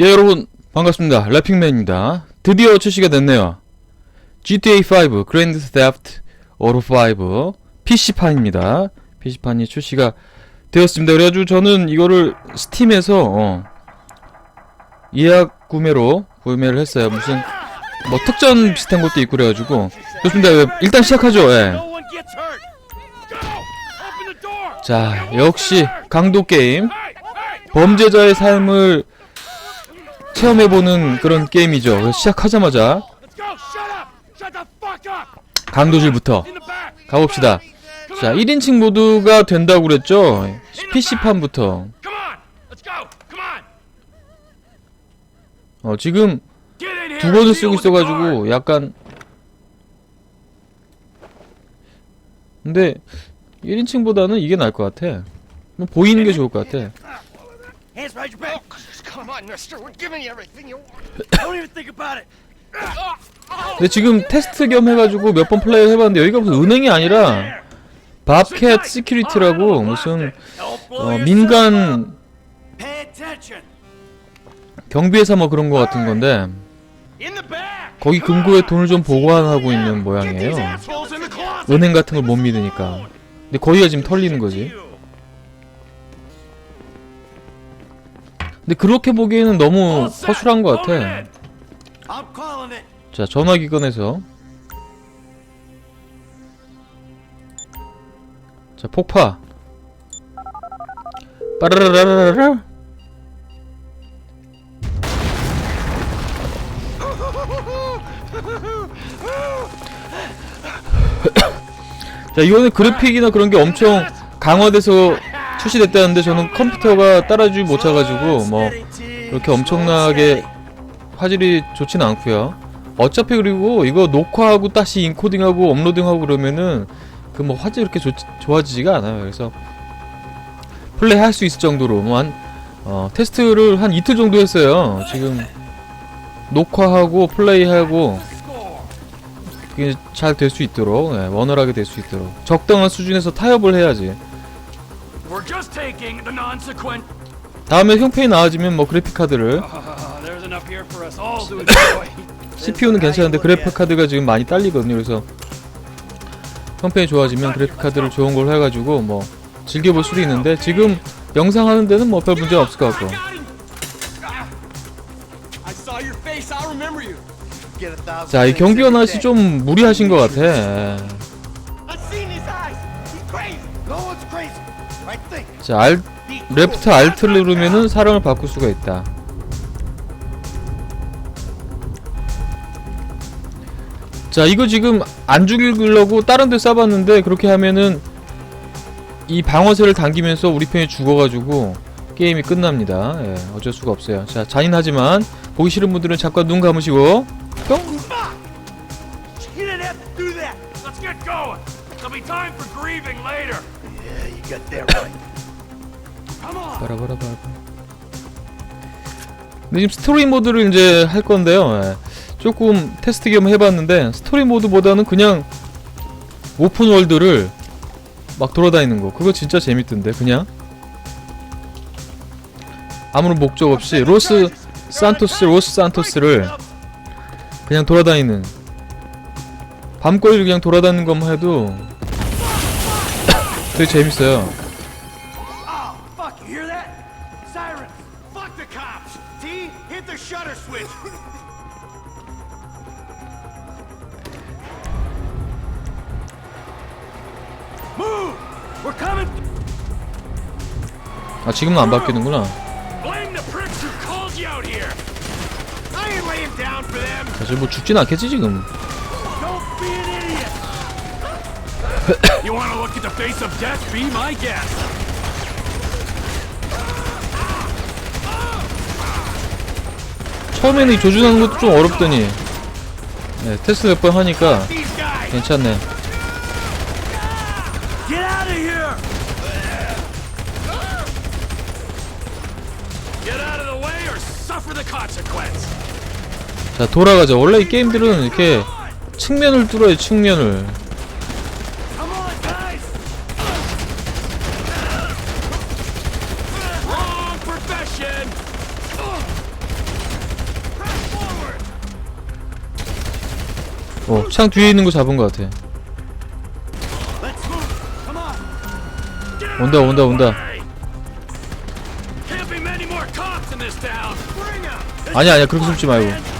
예 여러분 반갑습니다. 래핑맨입니다. 드디어 출시가 됐네요. GTA5 그랜드 세프트 오토 5 PC판입니다. PC판이 출시가 되었습니다. 그래가지고 저는 이거를 스팀에서 어, 예약 구매로 구매를 했어요. 무슨 뭐 특전 비슷한 것도 있고 그래가지고. 좋습니다. 예, 일단 시작하죠. 예. 자 역시 강도 게임. 범죄자의 삶을 체험해보는 그런 게임이죠 시작하자마자. 강도질부터. 가봅시다. 자, 1인칭 모드가 된다고 그랬죠? PC판부터. 어, 지금. 두 번을 쓰고. 있어가지고 약간. 근데 1인칭보다는 이게 나을 것 같아. 뭐 보이는 게 좋을 것 같아. Come on, mister. We're giving you everything you want. Don't even think about it. 근데 지금 테스트 겸 해가지고 몇 번 플레이 해봤는데 여기가 무슨 은행이 아니라 밥캣 시큐리티라고 무슨 어, 민간. 경비회사 뭐 그런 거 같은 건데. 거기 금고에 돈을 좀 보관하고 있는 모양이에요. 은행 같은 걸 못 믿으니까. 근데 거기가 지금 털리는 거지. 근데 그렇게 보기에는 너무 허술한 것 같아. 자, 전화기 꺼내서. 자, 폭파. 빠라라라라라. 자, 이거는 그래픽이나 그런 게 엄청 강화돼서 출시됐다는데 저는 컴퓨터가 따라주지 못해가지고 뭐 그렇게 엄청나게 화질이 좋진 않고요. 어차피 그리고 이거 녹화하고 다시 인코딩하고 업로딩하고 그러면은 그 뭐 화질 이렇게 좋, 좋아지지가 않아요. 그래서 플레이 할 수 있을 정도로 뭐한 어, 테스트를 한 이틀 정도 했어요. 지금 녹화하고 플레이하고 그게 잘 될 수 있도록 예, 원활하게 될 수 있도록 적당한 수준에서 타협을 해야지. 다음에 형편이 나아지면 뭐 그래픽 카드를 there's enough here for us all to enjoy. CPU는 괜찮은데 그래픽 카드가 지금 많이 딸리거든요. 그래서 형편이 좋아지면 그래픽 카드를 좋은 걸 해가지고 뭐 즐겨볼 수도 있는데 지금 영상 하는 데는 뭐 별 문제 없을 것 같고. 자, 이 경비원 아저씨 좀 무리하신 것 같아. 자, 알, 레프트 알트를 누르면은 사람을 바꿀 수가 있다. 자, 이거 지금 안 죽이려고 다른 데 쏴봤는데 그렇게 하면은 이 방어쇠를 당기면서 우리 편이 죽어가지고 게임이 끝납니다. 예, 어쩔 수가 없어요. 자, 잔인하지만 보기 싫은 분들은 잠깐 눈 감으시고 뿅! You didn't have to do that. Let's get going. There'll be time for grieving later. Yeah, you got that right. 바라바라바라. 근데 지금 스토리 모드를 이제 할 건데요. 예. 조금 테스트 겸 해봤는데 스토리 모드보다는 그냥 오픈 월드를 막 돌아다니는 거 그거 진짜 재밌던데 그냥 아무런 목적 없이 로스 산토스 로스 산토스를 그냥 돌아다니는 밤거리를 그냥 돌아다니는 것만 해도 되게 재밌어요. 아 지금은 안 바뀌는구나. 사실 뭐 죽진 않겠지 지금. Don't be an idiot. you want to look at the face of death? Be my guest. 처음에는 이 조준하는 것도 좀 어렵더니 네, 테스트 몇 번 하니까. 괜찮네. 자 돌아가자 원래 이 게임들은 이렇게 측면을 뚫어요 측면을. 어, 창 뒤에 있는 거 잡은 것 같아. 온다 온다 온다. 아니야 아니야. 그렇게 숨지 말고.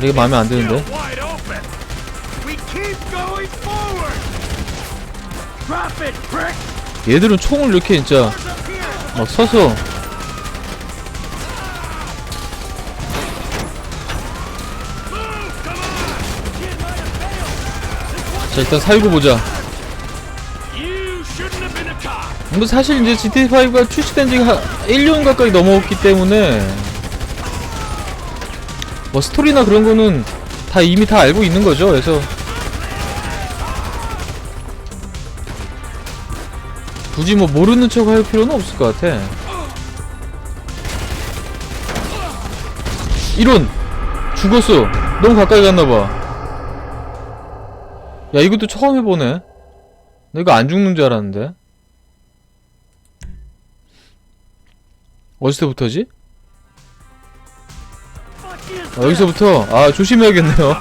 자리가 마음에 안 드는데? 얘들은 총을 이렇게 진짜. 막 서서. 자 일단 살고 보자. 근데 사실 이제 GTA5가 출시된 지가 1년 가까이 넘어갔기 때문에 뭐 스토리나 그런 거는 다 이미 다 알고 있는 거죠. 그래서 굳이 뭐 모르는 척 할 필요는 없을 것 같아. 이런 죽었어. 너무 가까이 갔나 봐. 야 이것도 처음 해보네. 나 이거 안 죽는 줄 알았는데. 어디서부터지? 아, 여기서부터 아 조심해야겠네요.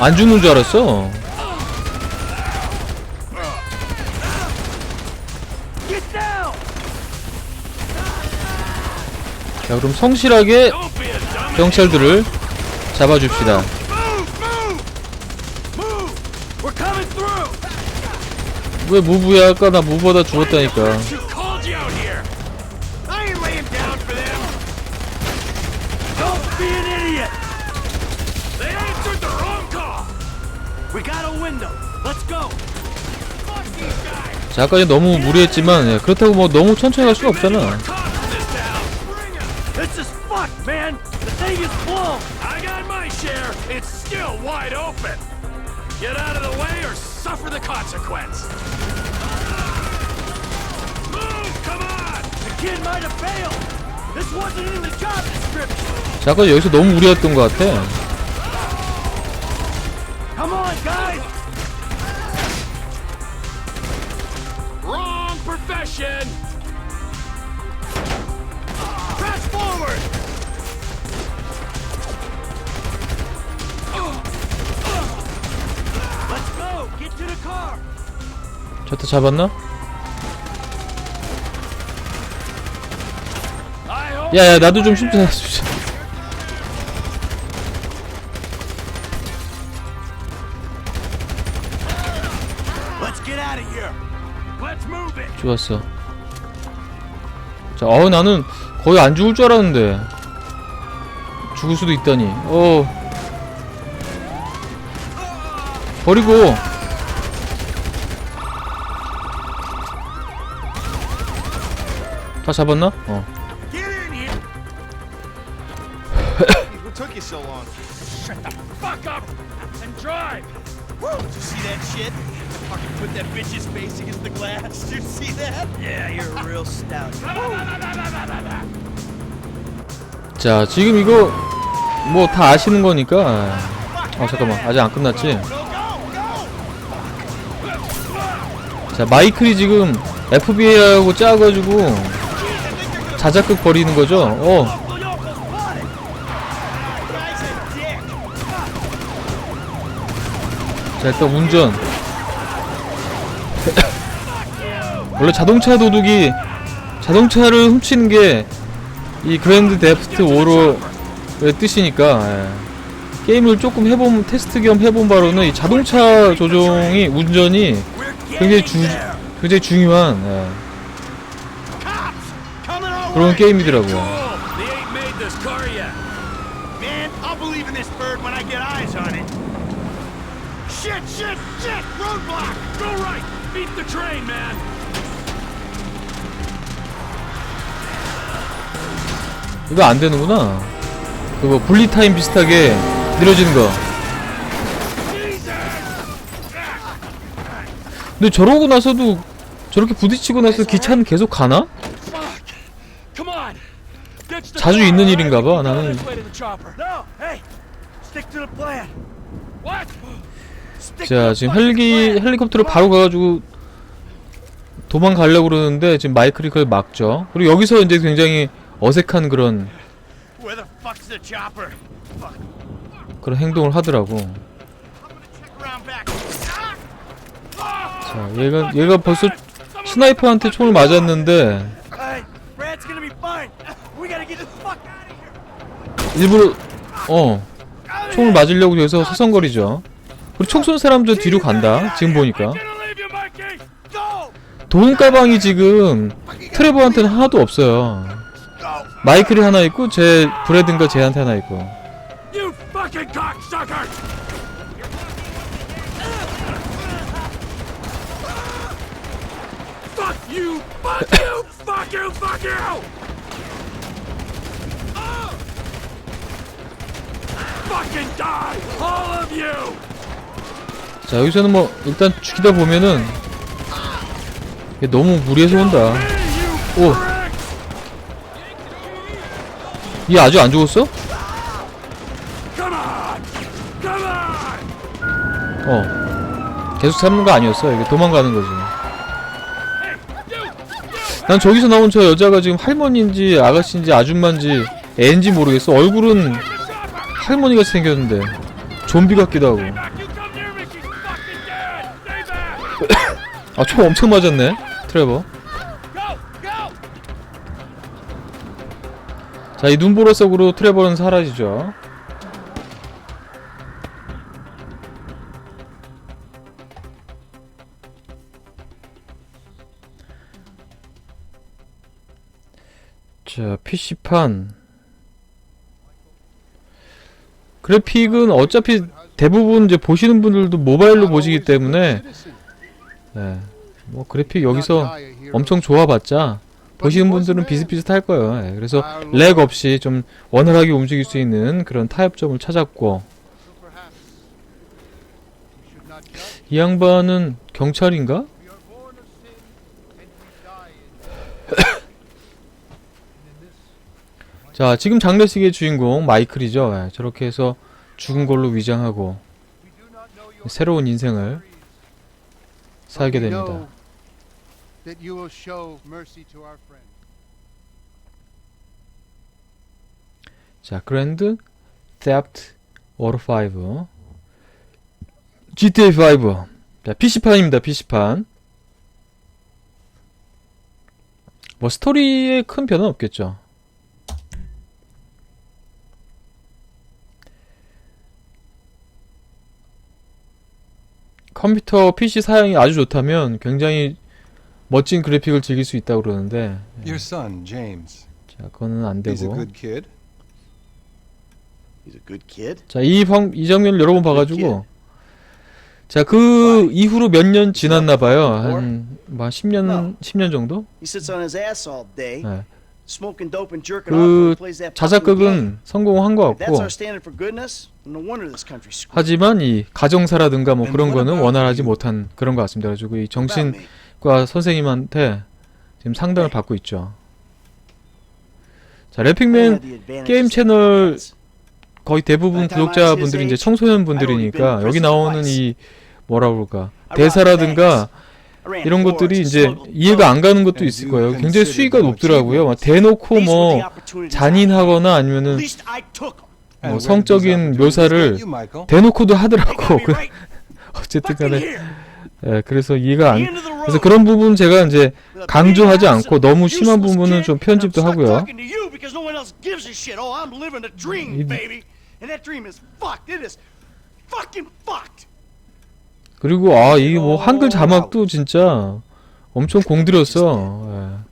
안 죽는 줄 알았어. 자 그럼 성실하게. 경찰들을 잡아줍시다. 왜 무브야 아까 나 무브하다 죽었다니까. 자 아까 전 너무 무리했지만 예, 그렇다고 뭐 너무 천천히 갈 수는 없잖아. 자 아까 여기서 너무 무리했던 것 같아. Come on, guys. Wrong profession. Press forward. Let's go. Get to the car. 저다 잡았나? 야야 나도 좀 쉽게 잡자. Let's get out of here. Let's move it. 좋았어. 자, 어 나는 거의 안 죽을 줄 알았는데 죽을 수도 있다니. 어. 버리고 다 잡았나? 어. Fucking put that bitch's face against the glass. Did you see that? Yeah, you're a real stout. 자, 지금 이거 뭐 다 아시는 거니까. 어 잠깐만 아직 안 끝났지? 자 마이클이 지금 FBI하고 짜가지고 자작극 벌이는 거죠. 어. 자 일단 운전. 원래 자동차 도둑이 자동차를 훔치는 게 이 그랜드 데프트 오로의 뜻이니까 예. 게임을 조금 해본 테스트 겸 해본 바로는 이 자동차 조종이 운전이 굉장히 주 굉장히 중요한 예. 그런. 게임이더라고요. 이거 안 되는구나. 그거 분리 타임 비슷하게 느려지는 거. 근데 저러고 나서도 저렇게 부딪히고 나서 기차는 계속 가나? 자주 있는 일인가? 봐. 나는 자 지금 헬기. 헬리콥터로 바로 가 가지고 도망가려고 그러는데 지금 마이클이 그걸 막죠. 그리고 여기서 이제 굉장히 어색한 그런. 그런 행동을 하더라고. 자, 얘가 얘가 벌써 스나이퍼한테 총을 맞았는데. 일부러 어 총을 맞으려고 해서 서성거리죠. 그리고 총쏜 사람도 뒤로 간다. 지금 보니까! 돈 가방이 지금 트레버한테는 하나도 없어요. 마이클이 하나 있고 제 브래든가 쟤한테 하나 있고. 자 여기서는 뭐 일단 죽이다 보면은 너무 무리해서 온다. 오. 얘 아직 안 죽었어? 어. 계속 잡는 거 아니었어. 이게 도망가는 거지. 난 저기서 나온 저 여자가 지금 할머니인지 아가씨인지 아줌마인지 애인지 모르겠어. 얼굴은 할머니 같이 생겼는데 좀비 같기도 하고. 아 총 엄청 맞았네. 트레버. 자 이 눈보라 속으로 트레버는 사라지죠. 자 PC판 그래픽은 어차피 대부분 이제 보시는 분들도 모바일로 보시기 때문에 네, 뭐 그래픽 여기서 엄청 좋아봤자 보시는 분들은 비슷비슷할 거예요. 예, 그래서 렉 없이 좀 원활하게 움직일 수 있는 그런 타협점을 찾았고 이 양반은 경찰인가? 자 지금 장례식의 주인공 마이클이죠. 예, 저렇게 해서 죽은 걸로 위장하고 새로운 인생을 살게 됩니다. That you will show mercy to our friend. 자, 그랜드 세프트 오토 5 GTA 5 자, PC판입니다. PC판 뭐 스토리에 큰 변화는 없겠죠. 컴퓨터 PC 사양이 아주 좋다면 굉장히 멋진 그래픽을 즐길 수 있다고 그러는데 Your son, James. 자, 그거는 안 He's a 되고 good kid. He's a good kid. 자, 이, 방, 이 장면을 여러 번 봐가지고. 자, 그 이후로 몇 년 지났나 봐요. 한, 뭐, 10년, 10년 정도? He sits on his ass all day, 네. smoking dope and jerking off while 그, he plays that fucking game. 자작극은 성공한 것 If that's 같고. our standard for goodness, no wonder this country's screwed. 하지만 이 가정사라든가 뭐 그런 거는 원활하지? 못한 그런 것 같습니다. 그래가지고 이 What about 정 me? 선생님한테 지금 상담을 받고 있죠. 자, advantages 게임 채널. 거의 대부분 구독자분들이 이제 청소년 분들이니까 여기 나오는 이 뭐라 그럴까 대사라든가 이런 것들이 이제 이해가 안 가는 것도 있을 거예요. 굉장히 수위가 높더라고요. 대놓고 뭐 잔인하거나. 아니면은 뭐 성적인 묘사를? 대놓고도 하더라고. 그- 어쨌든 간에. 예, 그래서 이해가 안. 그래서 그런 부분 제가 이제 강조하지 않고 너무 심한 부분은 좀 편집도 하고요. Oh. 그리고 아 이게 뭐 한글 자막도 진짜 엄청 공들였어. 예.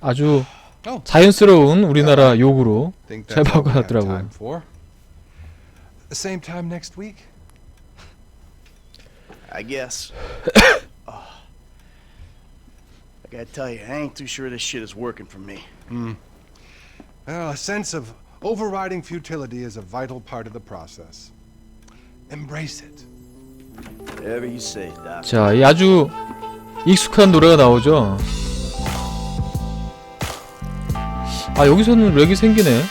아주 Oh. 자연스러운 우리나라 욕으로 잘 바꿔놨더라고요. time for. The same time next week? I guess. oh. I gotta tell you, I ain't too sure this shit is working for me. Well, a sense of overriding futility is a vital part of the process. Embrace it. Whatever you say, Doc. 자, 이 아주 익숙한 노래가 나오죠. 아, 여기서는 렉이 생기네.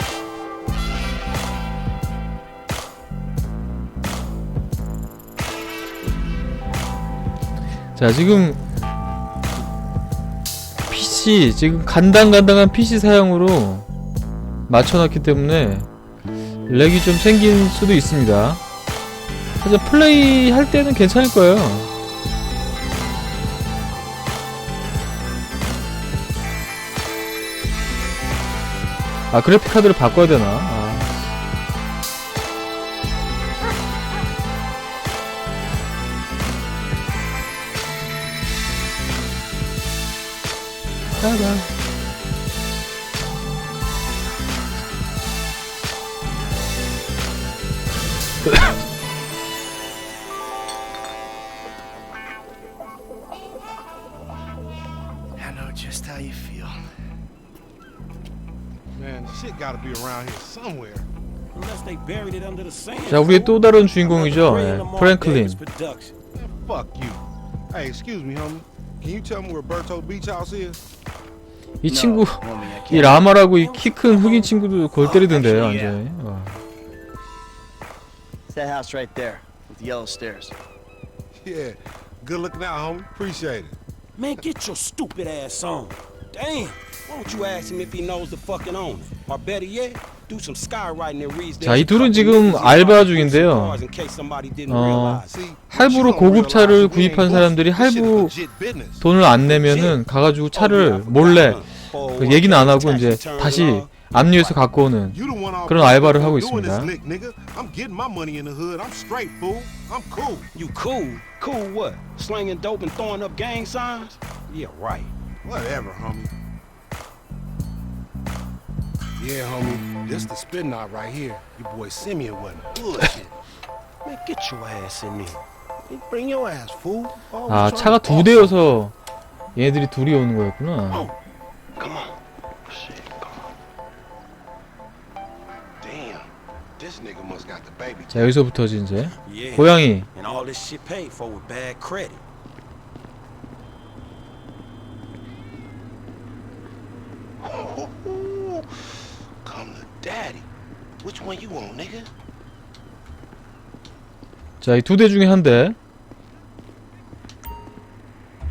자, 지금 PC 지금 간당간당한 PC 사양으로 맞춰놨기 때문에 렉이 좀 생길 수도 있습니다. 하지만 플레이 할 때는 괜찮을 거예요. 아 그래픽 카드를 바꿔야 되나? Man, shit gotta be around here somewhere. Unless they buried it under the sand. 자 우리의 또 다른 주인공이죠. 예, 프랭클린. Fuck you. Hey, excuse me, homie. Can you tell me where Berto Beach House is? 이 친구 이. 라마라고 이 키 큰 흑인 친구도 골 때리던데요 완전히. 어. It's that house right there with the yellow stairs. Yeah. Good looking out, homie. Appreciate it. Man, get your stupid ass on. Damn. Why don't you ask him if he knows the fucking owner? Or better yet, do some skywriting that reads 자, 이 둘은 지금 알바 중인데요. 어, 할부로 고급 차를 we ain't 구입한 사람들이 할부. 돈을 안 내면은 가가지고 차를 몰래 그 얘기는 안 하고 이제 다시 압류해서 갖고 오는 그런 알바를 하고 있습니다. You cool? Cool what? Slinging dope and throwing up gang signs? Yeah, right. Whatever, homie. Yeah, homie. This the spin knot right here. Your boy Simeon wasn't bullshit. Man, get your ass in there. Hey, Bring your ass, fool. 아 차가 두 대여서 얘네들이 둘이 오는 거였구나. Come on. Shit, come on. Damn. This nigga must got the baby. 자 여기서부터지 이제 Yeah. 고양이. And all this shit paid for with bad credit. Ooh, Come to daddy. Which one you want, nigga? 자 이 두 대 중에 한 대.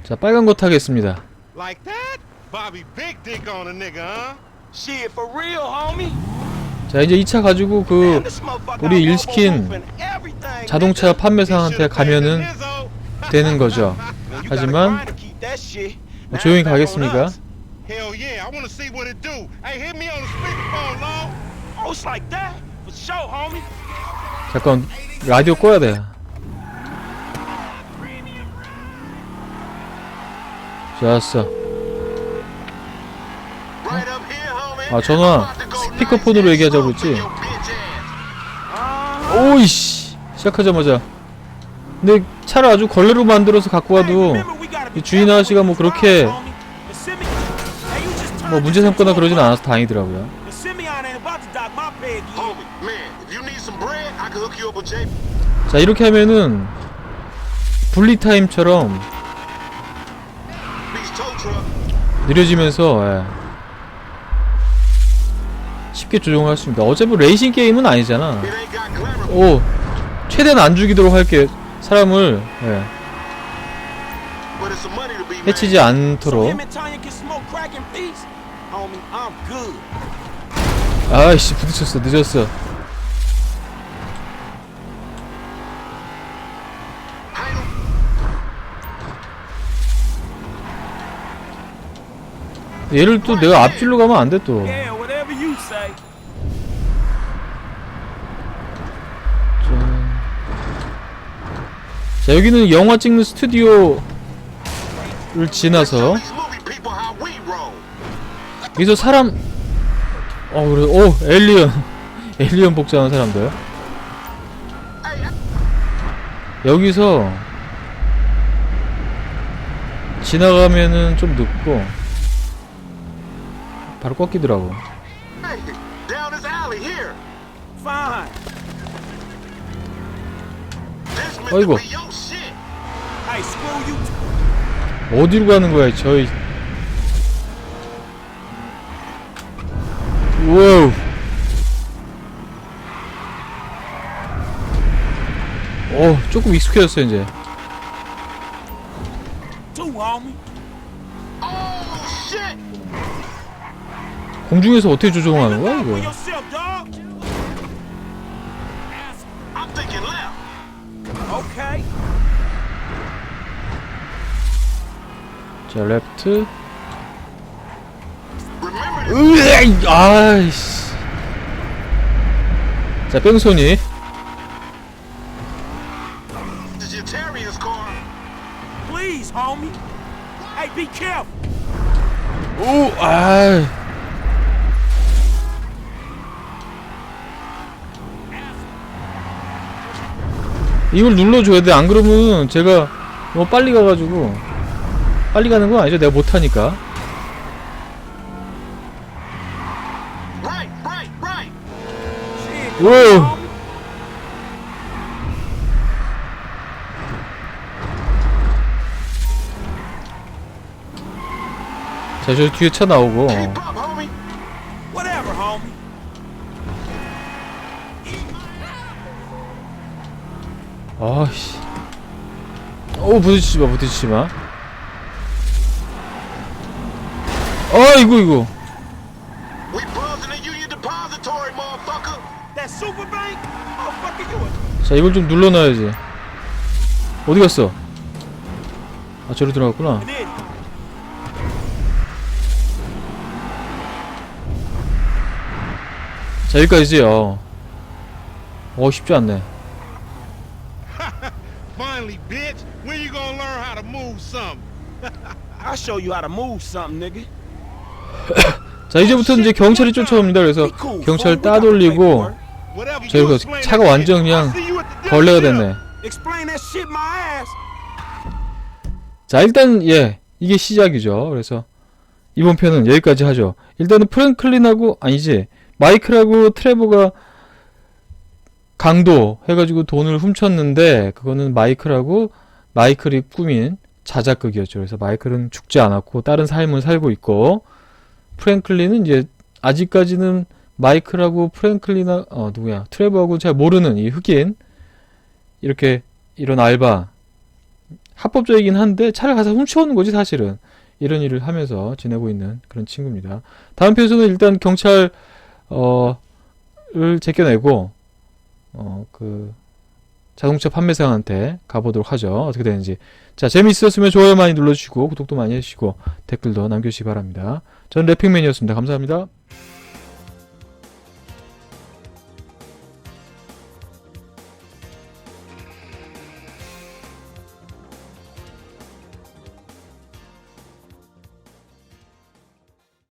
자 빨간 거 타겠습니다. Like that? Bobby big dick on a nigga, huh? Shit, for real, homie? 자 이제 이 차 가지고 그 우리 got 일 시킨 robo-roof and everything, 자동차. 판매상한테 가면은 되는 거죠. 하지만. 뭐 조용히 가겠습니까? Hell yeah, I wanna see what it do. Hey, hit me on the speakerphone, long. Oh, it's like that? For sure, homie. 잠깐 라디오 꺼야 돼. 좋았어. 아 전화 스피커폰으로 얘기하자고 했지. 오이씨 시작하자마자. 근데 차를 아주 걸레로 만들어서 갖고 와도 주인 아저씨가 뭐 그렇게 뭐 문제 삼거나 그러진. 않아서 다행이더라고요. 자 이렇게 하면은 분리 타임처럼 Beach tow truck. 느려지면서 예. 쉽게 조정할 수 있습니다. 어차피 레이싱 게임은 아니잖아. 오 최대한 안 죽이도록 할게 사람을 예. 해치지 않도록 아이씨 부딪혔어 늦었어 얘를 또 내가 앞줄로 가면 안 돼 또. Yeah, whatever you say. 자 여기는 영화 찍는 스튜디오를 지나서 여기서 사람 어 그래 오 엘리언 엘리언 복장한 사람들 여기서 지나가면은 좀 늦고 바로 꺾이더라고 you. 어디로 가는 거야 저희 와우 어 조금 익숙해졌어 이제. Oh! 공중에서 어떻게 조종하는 거야 이거? 자 레프트. 으이, 아이씨. 자 뺑소니. 오, 아. 이걸 눌러줘야 돼. 안 그러면 제가 너무 빨리 가가지고 빨리 가는 건 아니죠. 내가 못하니까. 오. 자, 저 뒤에 차 나오고. 아씨. 오, 부딪히지 마, 부딪히지 마. 아, 이거, 이거. 자, 이걸 좀 눌러놔야지. 어디 갔어? 아, 저리 들어갔구나. 자, 여기까지요. 어, 쉽지 않네. Finally, bitch. When you gonna learn how to move something? I'll show you how to move something, nigga. 자, 이제부터 이제 경찰이 쫓아옵니다. 그래서 경찰 따돌리고, paperwork. Whatever. 저 you 이거 explain 차가 완전. 그냥 벌레가. 됐네. 자, 일단, 예, 이게 시작이죠. 그래서, 이번 편은 여기까지 하죠. 일단은 프랭클린하고, 아니지, 마이클하고 트레버가 강도 해가지고 돈을 훔쳤는데, 그거는 마이클하고, 마이클이 꾸민 자작극이었죠. 그래서 마이클은 죽지 않았고, 다른 삶을 살고 있고, 프랭클린은 이제, 아직까지는 마이클하고 프랭클린하, 어, 누구야, 트레버하고 잘 모르는 이 흑인, 이렇게, 이런 알바, 합법적이긴 한데 차를 가서 훔쳐오는 거지 사실은 이런 일을 하면서 지내고 있는 그런 친구입니다. 다음 편에서는 일단 경찰 어를 제껴내고 어 그 자동차 판매상한테 가보도록 하죠. 어떻게 되는지. 자 재미있었으면 좋아요 많이 눌러주시고 구독도 많이 해주시고 댓글도 남겨주시기 바랍니다. 저는 래핑맨이었습니다. 감사합니다.